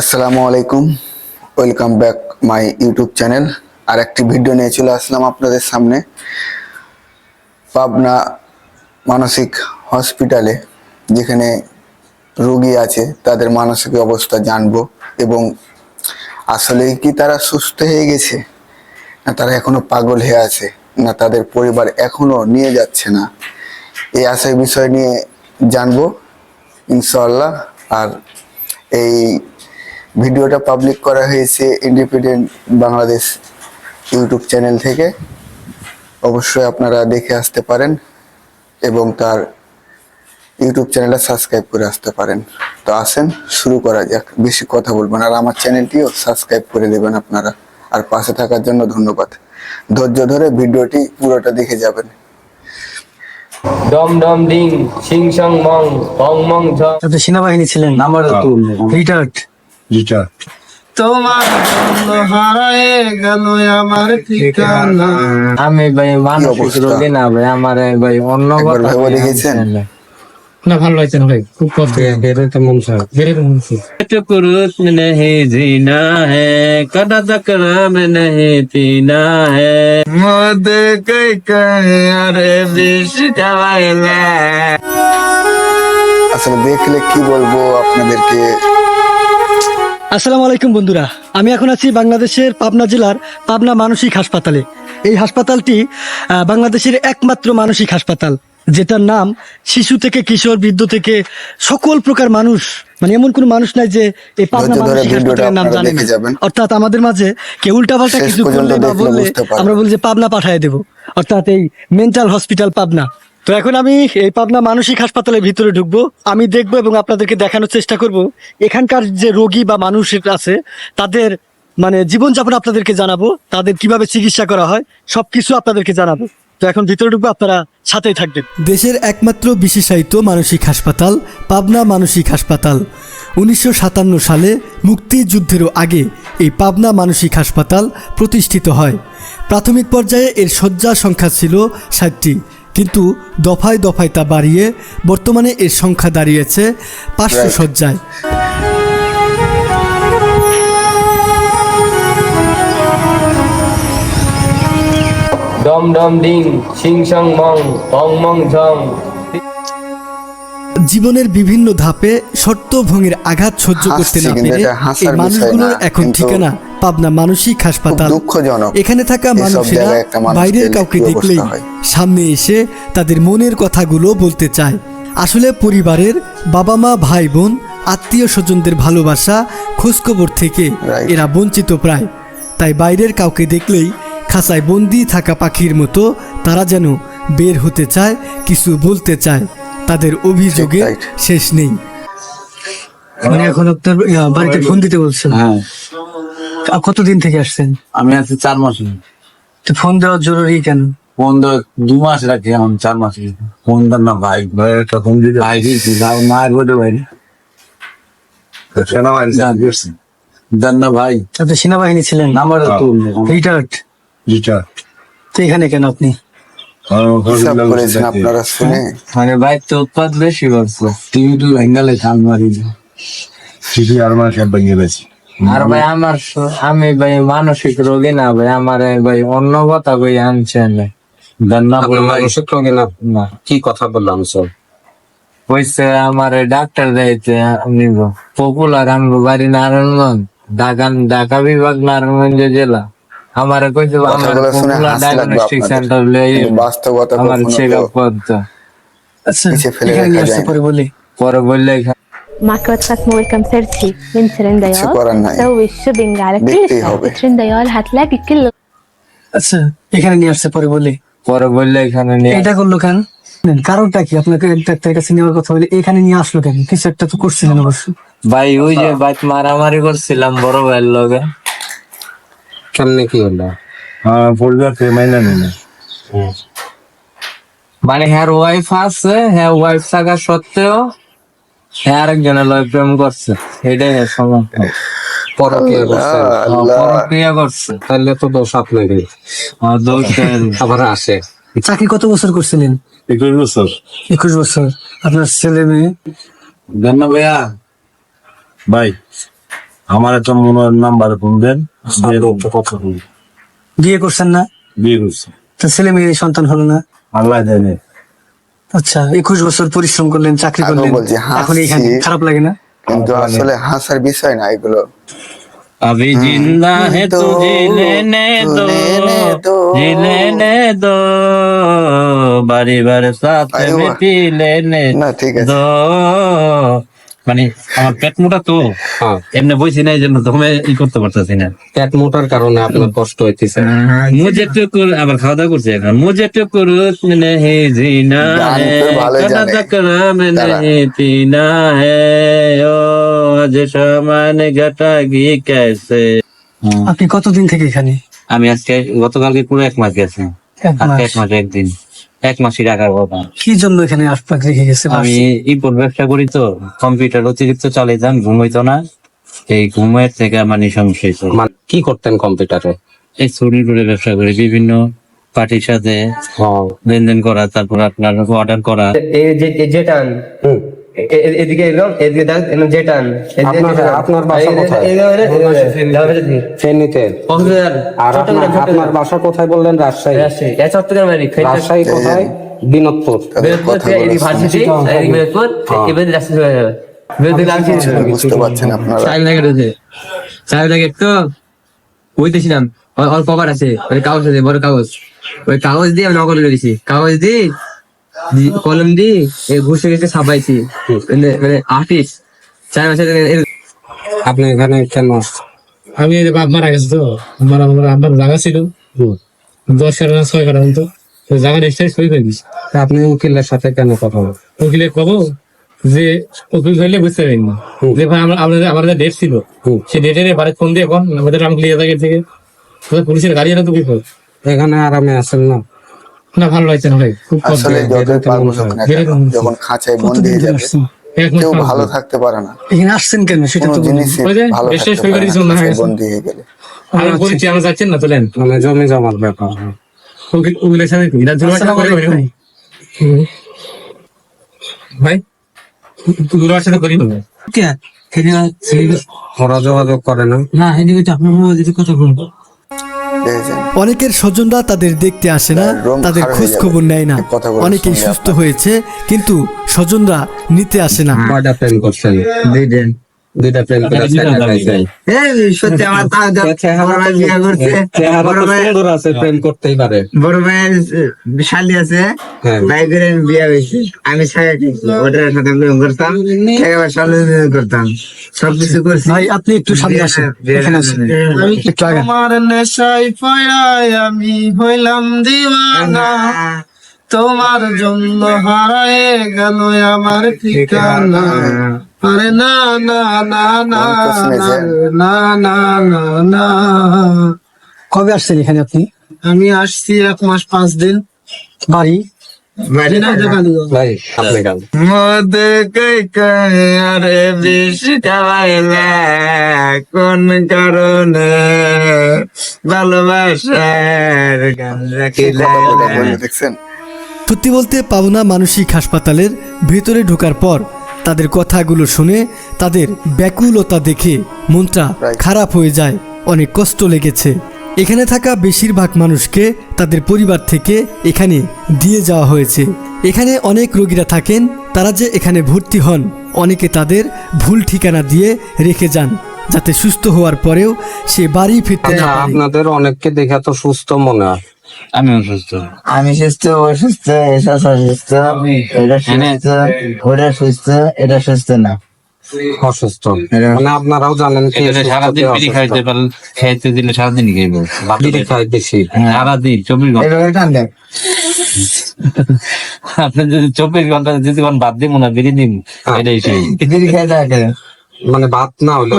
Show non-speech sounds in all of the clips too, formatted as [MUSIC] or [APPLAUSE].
আসসালামু আলাইকুম। Welcome back my YouTube channel আর একটি ভিডিও নিয়ে চলে আসলাম আপনাদের সামনে। পাবনা মানসিক হসপিটালে যেখানে রোগী আছে, তাদের মানসিক অবস্থা জানব এবং আসলে কি তারা সুস্থ হয়ে গেছে? না তারা এখনও পাগল হয়ে আছে? না তাদের পরিবার এখনও নিয়ে যাচ্ছে না? এই আশায় বিষয় নিয়ে জানব ইনশাল্লাহ আর এই ভিডিওটা পাবলিক করা হয়েছে ইন্ডিপেন্ডেন্ট বাংলাদেশ ইউটিউব চ্যানেল থেকে। অবশ্যই আপনারা দেখে আসতে পারেন এবং তার ইউটিউব চ্যানেলটা সাবস্ক্রাইব করে আসতে পারেন। তো আসেন শুরু করা যাক। বেশি কথা বলবেন আর আমার চ্যানেলটিও সাবস্ক্রাইব করে দেবেন আপনারা। আর পাশে থাকার জন্য ধন্যবাদ। ধৈর্য ধরে ভিডিওটি পুরোটা দেখে যাবেন। ডম ডম ডিং সিং সং মং পং মং সেনাবাহিনী ছিলেন আমার তো রিটায়ার্ড যেটা তোমার আমার আমি ভাই মানব রোগী না ভাই আমার ভাই অন্য কথা দেখেছেন? ভাই খুব কষ্ট বেরোতে মন চায় বেরোতে মন চায় কুরুত মে হে কদা দকরা মে নহি পিনা হে। মদ আসলে দেখলে কি বলব আপনাদেরকে? আসসালামু আলাইকুম বন্ধুরা। আমি এখন আছি বাংলাদেশের পাবনা জেলার পাবনা মানসিক হাসপাতালে। এই হাসপাতালটি বাংলাদেশের একমাত্র মানসিক হাসপাতাল যেটার নাম শিশু থেকে কিশোর বৃদ্ধ থেকে সকল প্রকার মানুষ মানে এমন কোনো মানুষ নাই যে এই পাবনা মানসিক হাসপাতালের নাম জানে। অর্থাৎ আমাদের মাঝে কেউ উল্টাপাল্টা কিছু করলে বা বললে আমরা বলি যে পাবনা পাঠায় দেব। অর্থাৎ এই মেন্টাল হসপিটাল পাবনা। তো এখন আমি এই পাবনা মানসিক হাসপাতালের ভিতরে ঢুকবো। আমি দেখব এবং আপনাদেরকে দেখানোর চেষ্টা করব। এখানকার যে রোগী বা মানুষ আছে, তাদের মানে জীবনযাপন আপনাদেরকে জানাব, তাদের কীভাবে চিকিৎসা করা হয়, সবকিছু আপনাদেরকে জানাব। তো এখন ভিতরে ঢুকবো, আপনারা সাথেই থাকবেন। দেশের একমাত্র বিশেষায়িত মানসিক হাসপাতাল পাবনা মানসিক হাসপাতাল। উনিশশো সাতান্ন সালে মুক্তিযুদ্ধেরও আগে এই পাবনা মানসিক হাসপাতাল প্রতিষ্ঠিত হয়। প্রাথমিক পর্যায়ে এর শয্যা সংখ্যা ছিল ষাটটি। কিন্তু দফায় দফায় তা বাড়িয়ে বর্তমানে এর সংখ্যা দাঁড়িয়েছে পাঁচশো শয্যায় ডম ডম ডিং সিং সং মং পং মং ঝং। জীবনের বিভিন্ন ধাপে শর্ত ভঙ্গের আঘাত সহ্য করতে না পেরে এই মানুষগুলোর এখন ঠিকানা পাবনা মানসিক হাসপাতাল। দুঃখজনক। এখানে থাকা মানুষেরা বাইরের কাউকে দেখলেই সামনে এসে তাদের মনের কথাগুলো বলতে চায়। আসলে পরিবারের বাবা মা ভাই বোন আত্মীয় স্বজনদের ভালোবাসা খোঁজখবর থেকে এরা বঞ্চিত প্রায়। তাই বাইরের কাউকে দেখলেই খাঁচায় বন্দি থাকা পাখির মতো তারা যেন বের হতে চায় কিছু বলতে চায়। তাদের অভিযোগের Right. শেষ নেই। মানে এখন আপনার বাড়িতে ফোন দিতে বলছেন। হ্যাঁ। কতদিন থেকে আসছেন? আমি আছি চার মাস তো ফোন দেওয়া জরুরি কেন? ফোন তো দু মাস রাখি এখন চার মাস ফোন দেন না ভাই ভাই একটা ফোন ভাই মায়ের বোধ বাইরে দেন। না ভাই। আপনি সেনাবাহিনী ছিলেন? নাম্বার তো রিটায়ার্ড? যেটা তো এখানে কেন আপনি? আপনারা শুনে। মানে ভাই তো উৎপাদ বেশি করছে টিভি টু ভেঙ্গালে থাম মারি সিটি আর মাস ভেঙে গেছি। আর ভাই আমার আমি ভাই মানসিক রোগী না ভাই আমার ভাই অন্য কথা ভাই আনছেন মানসিক রোগী না? না। কি কথা বললাম সব কইছে আমার ডাক্তার পপুলার আমি বাড়ি নারায়ণগঞ্জ ঢাকা ঢাকা বিভাগ নারায়ণগঞ্জ জেলা। আমার কইছে আমার পপুলার ডায়াগনস্টিক সেন্টার লই বাস্তবতা আমার চেক আপ করতে। আচ্ছা। পরে বলি। পরে বললে এখানে معك واتساب مول كام سيرتي من ترنديال شكراً نايم. سوي الشوبينج على كل بيتي سايت هوبي. ترنديال هتلاقي كل আচ্ছা এখানে নিয়ে আসতে পরে বলি পরে বললে এখানে নিয়ে এটা করলো কেন কারণটা কি আপনাকে ডাক্তারের কাছে নেওয়ার কথা বলে এখানে নিয়ে আসলো কেন কিছু একটা তো করছিলেন অবশ্য ভাই ওই যে বাইক মারামারি করছিলাম বড় ভাইয়ের লগে কেমনে কি হলো হ্যাঁ পরিবার মাইনা নেই না মানে হ্যার ওয়াইফ আছে হ্যাঁ ওয়াইফ থাকা সত্ত্বেও হ্যাঁ আরেকজনের লয় প্রেম করছে। এটাই হ্যাঁ সমস্যা পরক্রিয়া করছে। হ্যাঁ, করছে। তাহলে তো দোষ আপনাকে দোষ আবার আসে। চাকরি কত বছর করছিলেন? একুশ বছর। একুশ বছর। আপনার ছেলে মেয়ে? দেন ভাইয়া। ভাই আমার একটা মনে হয় নাম্বার ফোন দেন। দিয়ে কথা বলি। বিয়ে করছেন না? বিয়ে করছি। তো ছেলে মেয়ে সন্তান হলো না? আল্লাহ দেয় আচ্ছা একুশ বছর পরিশ্রম করলেন চাকরি আগেও করলেন বলছি, এখন এখানে হাসছি। খারাপ লাগে না কিন্তু আসলে হাসার বিষয় না এগুলো अभी जिंदा है तो तुझे लेने दो लेने दो। जी लेने दो बारी बरसात আরে में বাহ। पी लेने না ঠিক আছে দো মানে আমার পেট মোটা তো হ্যাঁ। এমনি বইছি না এই জন্য দমে ই করতে পারতেছি না। পেট মোটার কারণে আপনার কষ্ট হইতেছে। হ্যাঁ, মুজে টুক আবার খাওয়া দাওয়া করছে এখন। জিনা হে ও আজ সমান গি কেসে। আপনি কতদিন থেকে এখানে? আমি আজকে গতকালকে পুরো এক মাস গেছে। আজকে এক মাস একদিন। এক মাসই রাখার কথা কি জন্য এখানে আশপাক রেখে গেছে আমি ইম্পোর্ট ব্যবসা করি তো কম্পিউটার অতিরিক্ত চালিয়ে চালাইতাম ঘুমাইতো না। এই ঘুমের থেকে আমার সমস্যা হয়েছে মানে কি করতেন কম্পিউটারে এই চুরি করে ব্যবসা করি বিভিন্ন পার্টির সাথে লেনদেন করা তারপর আপনার অর্ডার করা। এই যে এই জেটান এ- এ- এদিকে এলাম এদিকে দেখ জেটান আপনার- বাসা কোথায়? ফেনীতে। আর আপনার বাসা কোথায় বললেন? রাজশাহী। রাজশাহী। চট্টগ্রাম রাজশাহী কোথায়? বিনোদপুর। বুঝতে পারছেন আপনারা। তো ওর কভার আছে। ওই কাগজ আছে বড় কাগজ। ওই কাগজ দিয়ে আমি নকল করেছি কাগজ দিয়ে কলম দিয়ে ঘুষে ঘুষে ছাপাইছি। মানে মানে আর্টিস্ট চার এর- আপনি এখানে কেন? আমি এই বাপ মারা গেছে তো আমার আমার আমার জায়গা ছিল। দশ কাটা ছয় কাটা মতো। ওই জায়গা এক্সট্রা সই করে তা আপনি উকিলের সাথে কেন কথা বলেন? উকিলে কব যে উকিল ধরলে বুঝতে পারি না। যে ভাই আমরা আমাদের আমাদের ডেট ছিল। হুম। সেই ডেটের বাড়ি ফোন দিয়ে এখন আমাদের রাম ক্লিয়ার থেকে পুলিশের গাড়ি এনে তো বিপদ এখানে আরামে আছেন না। না ভালো লাগছে না ভাই খুব আসলে যতই পারব যখন খাঁচায় হয়ে যাবে কেউ ভালো থাকতে পারে না। এখানে আসছেন কেন? সেটা তো যে ভালো। বন্দি হয়ে গেলে। আমি বলছি আমরা যাচ্ছেন না তোলেন মানে জমি জমার ব্যাপার সাথে এটা করে? ওরা যোগাযোগ করে না। না। এদিকে তো আপনার মোবাইল কথা বলব অনেকের স্বজনরা তাদের দেখতে আসে না তাদের খোঁজ খবর নেয় না। অনেকেই সুস্থ হয়েছে কিন্তু স্বজনরা নিতে আসে না। দুইটা প্রেম করে সত্যি আমার [LAUGHS] ভাই বিয়ে করছে। ভাই আছে প্রেম করতেই পারে। বড় শালি আছে। হ্যাঁ। বাইকের বিয়ে হয়েছে। আমি ওটার সাথে প্রেম করতাম। করতাম। সবকিছু করছি। ভাই আপনি একটু সামনে আসেন। আমি হইলাম দিওয়ানা। তোমার জন্য হারায় গেল আমার ঠিকানা। আরে না না না না কোন না না না না কবে আসছেন এখানে আপনি? আমি আসছি এক মাস পাঁচ দিন। বাড়ি? আরে বিষ খাওয়াইলে কোন কারণে ভালোবাসার গান রাখিলে? দেখছেন? সত্যি বলতে পাবনা মানসিক হাসপাতালের ভেতরে ঢোকার পর তাদের কথাগুলো শুনে তাদের ব্যাকুলতা দেখে মনটা খারাপ হয়ে যায় অনেক কষ্ট লেগেছে। এখানে থাকা বেশিরভাগ মানুষকে তাদের পরিবার থেকে এখানে দিয়ে যাওয়া হয়েছে। এখানে অনেক রোগীরা থাকেন তারা যে এখানে ভর্তি হন অনেকে তাদের ভুল ঠিকানা দিয়ে রেখে যান যাতে সুস্থ হওয়ার পরেও সে বাড়ি ফিরতে না আপনাদের অনেককে দেখে তো সুস্থ মনে হয়। আমি অসুস্থ। আমি সুস্থ অসুস্থ এটা অসুস্থ এটা সুস্থ ওটা সুস্থ এটা সুস্থ না। অসুস্থ। মানে আপনারাও জানেন সারাদিন বিড়ি খাইতে দিলে সারাদিন খাইব? বিড়ি খাই বেশি সারাদিন চব্বিশ ঘণ্টা। আপনি যদি চব্বিশ ঘণ্টা যদি কোন বাদ দিব না বিড়ি দিন এটাই সেই। বিড়ি খাই থাকে মানে ভাত না হলে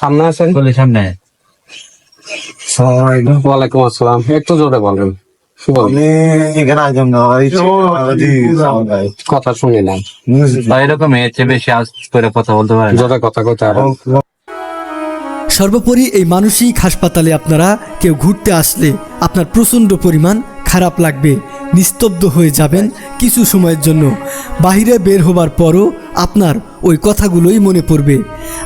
সামনে আছেন বলে সামনে ওয়ালাইকুম আসসালাম। একটু জোরে বলেন। কথা শুনি না। এরকম এর চেয়ে বেশি আজ করে কথা বলতে পারে না। জোরে কথা হবে। সর্বোপরি এই মানসিক হাসপাতালে আপনারা কেউ ঘুরতে আসলে আপনার প্রচণ্ড পরিমাণ খারাপ লাগবে নিস্তব্ধ হয়ে যাবেন কিছু সময়ের জন্য। বাহিরে বের হবার পরও আপনার ওই কথাগুলোই মনে পড়বে।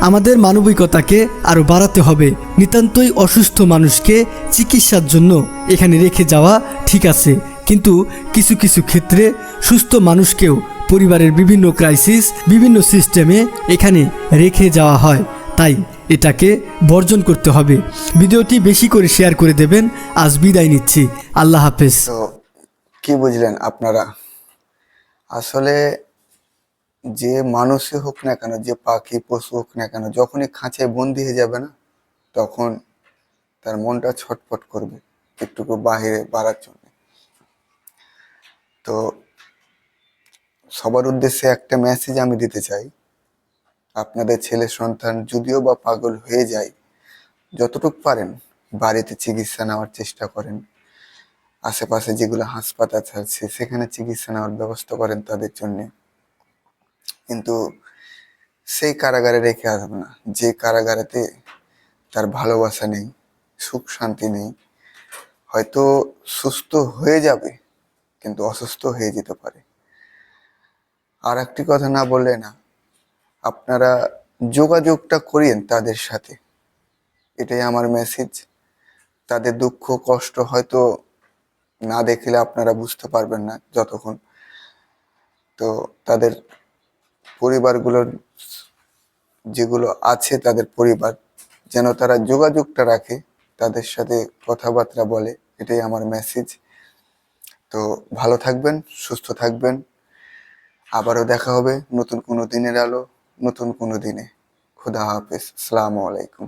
আমাদের মানবিকতাকে আরও বাড়াতে হবে। নিতান্তই অসুস্থ মানুষকে চিকিৎসার জন্য এখানে রেখে যাওয়া ঠিক আছে। কিন্তু কিছু কিছু ক্ষেত্রে সুস্থ মানুষকেও পরিবারের বিভিন্ন ক্রাইসিস বিভিন্ন সিস্টেমে এখানে রেখে যাওয়া হয়। তাই এটাকে বর্জন করতে হবে। ভিডিওটি বেশি করে শেয়ার করে দেবেন। আজ বিদায় নিচ্ছি। আল্লাহ হাফেজ। কি বুঝলেন আপনারা? আসলে যে মানুষই হোক না কেন, যে পাখি, পশু হোক না কেন, যখনই খাঁচায় বন্দি হয়ে যাবে না, তখন তার মনটা ছটফট করবে একটুকু বাহিরে বাড়ার জন্য। তো সবার উদ্দেশ্যে একটা মেসেজ আমি দিতে চাই, আপনাদের ছেলে সন্তান যদিও বা পাগল হয়ে যায়, যতটুকু পারেন বাড়িতে চিকিৎসা নেওয়ার চেষ্টা করেন, আশেপাশে যেগুলো হাসপাতাল আছে, সেখানে চিকিৎসা নেওয়ার ব্যবস্থা করেন তাদের জন্য। কিন্তু সেই কারাগারে রেখে আসবে না। যে কারাগারেতে তার ভালোবাসা নেই, সুখ শান্তি নেই, হয়তো সুস্থ হয়ে যাবে, কিন্তু অসুস্থ হয়ে যেতে পারে। আর একটি কথা না বললে না, আপনারা যোগাযোগটা করিয়েন তাদের সাথে। এটাই আমার মেসেজ তাদের দুঃখ, কষ্ট হয়তো না দেখলে আপনারা বুঝতে পারবেন না যতক্ষণ। তো তাদের পরিবারগুলোর যেগুলো আছে তাদের পরিবার, যেন তারা যোগাযোগটা রাখে, তাদের সাথে কথাবার্তা বলে, এটাই আমার মেসেজ তো ভালো থাকবেন, সুস্থ থাকবেন। আবারও দেখা হবে নতুন কোনো দিনের আলো, নতুন কোনো দিনে। খুদা হাফেজ। আসসালামু আলাইকুম।